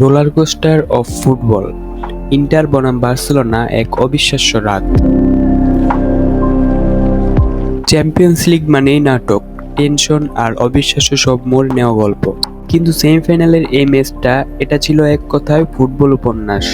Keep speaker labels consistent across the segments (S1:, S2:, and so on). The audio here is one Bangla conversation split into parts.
S1: Roller coaster of football, Inter বনাম বার্সেলোনা এক অবিশ্বাস্য রাত। চ্যাম্পিয়ন্স লিগ মানেই নাটক, টেনশন আর অবিশ্বাস্য সব মোড় নেওয়া গল্প। কিন্তু সেমিফাইনালের এই ম্যাচটা, এটা ছিল এক কথায় ফুটবল উপন্যাস।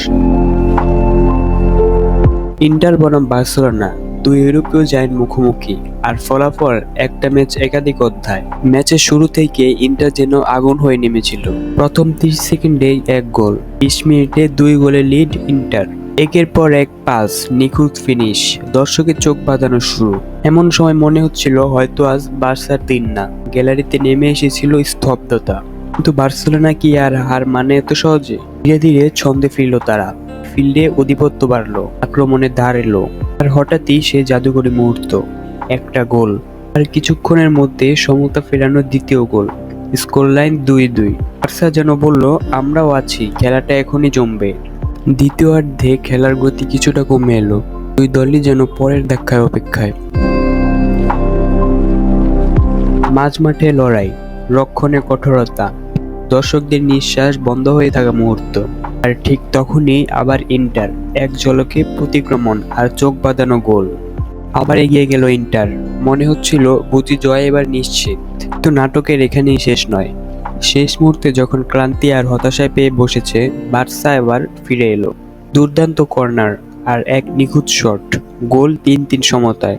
S1: ইন্টার বনাম বার্সেলোনা দুই ইউরোপীয় জায়েন্ট মুখোমুখি, আর ফলাফল একটা ম্যাচ একাধিক অধ্যায়। ম্যাচের শুরু থেকে ইন্টার যেন আগুন হয়ে নেমেছিল। প্রথম তিরিশ সেকেন্ডে এক গোল, বিশ মিনিটে দুই গোলে লিড ইন্টার। একের পর এক পাস, নিখুঁত ফিনিশ দর্শকের চোখ বাঁধানো শুরু। এমন সময় মনে হচ্ছিল হয়তো আজ বার্সার দিন না। গ্যালারিতে নেমে এসেছিল স্তব্ধতা। কিন্তু বার্সেলোনা কি আর হার মানে এত সহজে? ধীরে ধীরে ছন্দে ফিরল তারা। ফিল্ডে অধিপত্য বাড়লো আক্রমণে ধার এলো। আর হঠাৎই সে জাদুকরী মুহূর্ত, একটা গোল। আর কিছুক্ষণের মধ্যে সমতা ফেরানোর দ্বিতীয় গোল স্কোর লাইন দুই দুই। বার্সা যেন বলল, আমরাও আছি, খেলাটা এখনই জমবে। দ্বিতীয়ার্ধে খেলার গতি কিছুটা কমে এলো, দুই দলই যেন পরের দেখায় অপেক্ষায়। মাঝ মাঠে লড়াই, রক্ষণে কঠোরতা, দর্শকদের নিঃশ্বাস বন্ধ হয়ে থাকা মুহূর্ত। আর ঠিক তখনই আবার ইন্টার। এক ঝলকে প্রতিক্রমণ আর চোখ বাঁধানো গোল। আবার এগিয়ে গেল ইন্টার। মনে হচ্ছিল বুঝি জয় এবার নিশ্চিত। তো নাটকের এখানেই শেষ নয়। শেষ মুহূর্তে যখন ক্লান্তি আর হতাশায় পেয়ে বসেছে, বার্সা এবার ফিরে এলো। দুর্দান্ত কর্নার আর এক নিখুঁত শট। গোল তিন তিন সমতায়।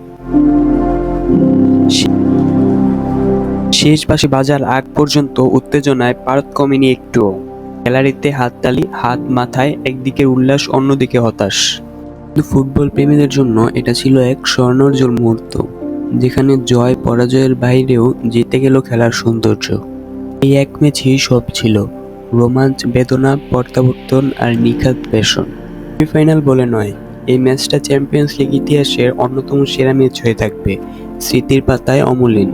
S1: শেষ পাশে বাজার আগ পর্যন্ত উত্তেজনায় পারত কমেনি একটুও। গ্যালারিতে হাততালি, হাত মাথায়, একদিকে উল্লাস, অন্যদিকে হতাশ। কিন্তু ফুটবল প্রেমীদের জন্য এটা ছিল এক স্বর্ণর্জল মুহূর্ত, যেখানে জয় পরাজয়ের বাইরেও জিতে গেল খেলার সৌন্দর্য। এই এক ম্যাচেই সব ছিল, রোমাঞ্চ, বেদনা, প্রত্যাবর্তন আর নিখাত পেশন। সেমিফাইনাল বলে নয়, এই ম্যাচটা চ্যাম্পিয়ন্স লিগ ইতিহাসের অন্যতম সেরা ম্যাচ হয়ে থাকবে, স্মৃতির পাতায় অমলিন।